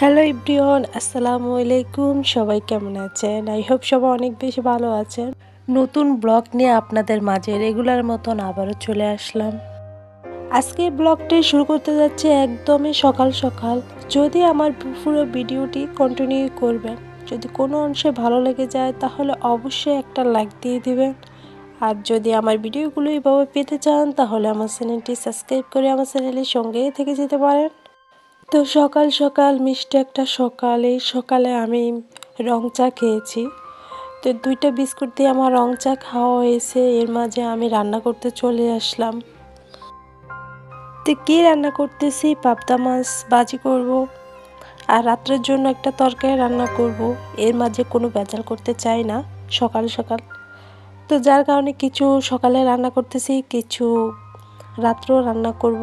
Hello ইব্রিয়ন আসসালামু আলাইকুম। সবাই কেমন আছেন? আই হোপ সবাই অনেক বেশি ভালো আছেন। নতুন ব্লগ নিয়ে আপনাদের মাঝে রেগুলার মতন আবারও চলে আসলাম। আজকে ব্লগটি শুরু করতে যাচ্ছে একদমই সকাল সকাল। যদি আমার পুরো ভিডিওটি কন্টিনিউ করবেন, যদি কোনো অংশে ভালো লেগে যায়, তাহলে অবশ্যই একটা লাইক দিয়ে দিবেন। আর যদি আমার ভিডিওগুলো এইভাবে পেতে চান, তাহলে আমার চ্যানেলটি সাবস্ক্রাইব করে আমার চ্যানেলের সঙ্গেই থেকে যেতে পারেন। তো সকাল সকাল, মিষ্টি একটা সকাল সকালে আমি রং চা খেয়েছি। তো দুইটা বিস্কুট দিয়ে আমার রং চা খাওয়া হয়েছে, এর মাঝে আমি রান্না করতে চলে আসলাম। তো কী রান্না করতেছি? পাবদা মাছ বাজি করব আর রাত্রের জন্য একটা তরকারি রান্না করব। এর মাঝে কোনো ভেজাল করতে চাই না, সকাল সকাল। তো যার কারণে কিছু সকালে রান্না করতেছি, কিছু রাত্রেও রান্না করব।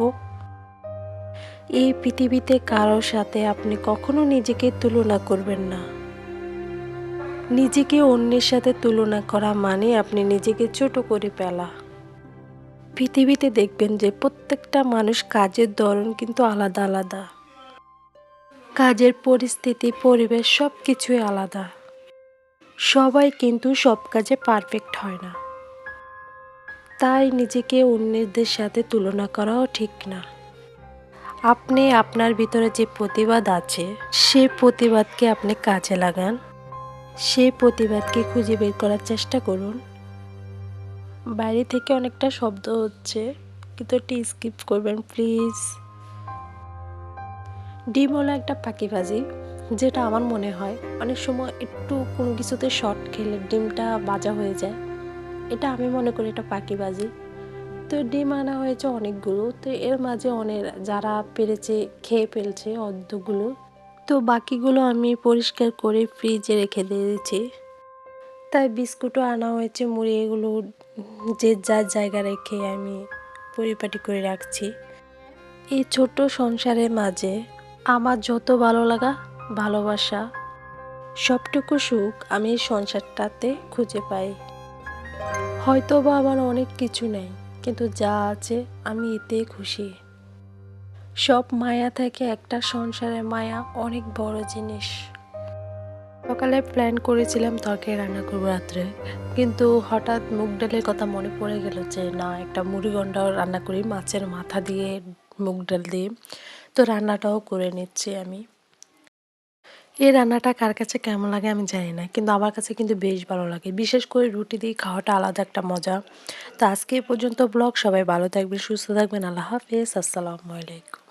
এই পৃথিবীতে কারোর সাথে আপনি কখনো নিজেকে তুলনা করবেন না। নিজেকে অন্যের সাথে তুলনা করা মানে আপনি নিজেকে ছোট করে ফেলা। পৃথিবীতে দেখবেন যে প্রত্যেকটা মানুষ কাজের ধরন কিন্তু আলাদা আলাদা। কাজের পরিস্থিতি, পরিবেশ সব কিছুই আলাদা। সবাই কিন্তু সব কাজে পারফেক্ট হয় না। তাই নিজেকে অন্যদের সাথে তুলনা করাও ঠিক না। আপনি আপনার ভিতরে যে প্রতিবাদ আছে, সে প্রতিবাদকে আপনি কাজে লাগান। সে প্রতিবাদকে খুঁজে বের করার চেষ্টা করুন। বাইরে থেকে অনেকটা শব্দ হচ্ছে, কিন্তু একটি স্কিপ করবেন প্লিজ ডিম হলো একটা পাখিবাজি যেটা আমার মনে হয় অনেক সময় একটু কোনো কিছুতে শর্ট খেলে ডিমটা বাজা হয়ে যায়। এটা আমি মনে করি এটা পাখিবাজি তো ডিম আনা হয়েছে অনেকগুলো, তো এর মাঝে অনেক যারা পেরেছে, খেয়ে ফেলছে অর্ধগুলো। তো বাকিগুলো আমি পরিষ্কার করে ফ্রিজে রেখে দিয়েছি। তাই বিস্কুটও আনা হয়েছে, মুড়ি এগুলো যে যার জায়গা রেখে আমি পরিপাটি করে রাখছি। এই ছোট্ট সংসারের মাঝে আমার যত ভালো লাগা, ভালোবাসা, সবটুকু সুখ আমি সংসারটাতে খুঁজে পাই। হয়তো বা আমার অনেক কিছু নেই। কিন্তু যা আছে আমি এতে খুশি। সব মায়া থেকে একটা সংসারের মায়া অনেক বড় জিনিস। সকালে প্ল্যান করেছিলাম তরকারি রান্না করব রাত্রে। কিন্তু হঠাৎ মুগ ডালের কথা মনে পড়ে গেল যে, না, একটা মুড়িগন্ডাও রান্না করি, মাছের মাথা দিয়ে মুগ ডাল দিয়ে। তো রান্নাটাও করে নিচ্ছি আমি। এই রান্নাটা কার কাছে কেমন লাগে আমি জানি না, কিন্তু আমার কাছে কিন্তু বেশ ভালো লাগে। বিশেষ করে রুটি দিয়ে খাওয়াটা আলাদা একটা মজা। তো আজকে পর্যন্ত ব্লগ, সবাই ভালো থাকবেন, সুস্থ থাকবেন। আল্লাহ হাফেজ, আসসালামু আলাইকুম।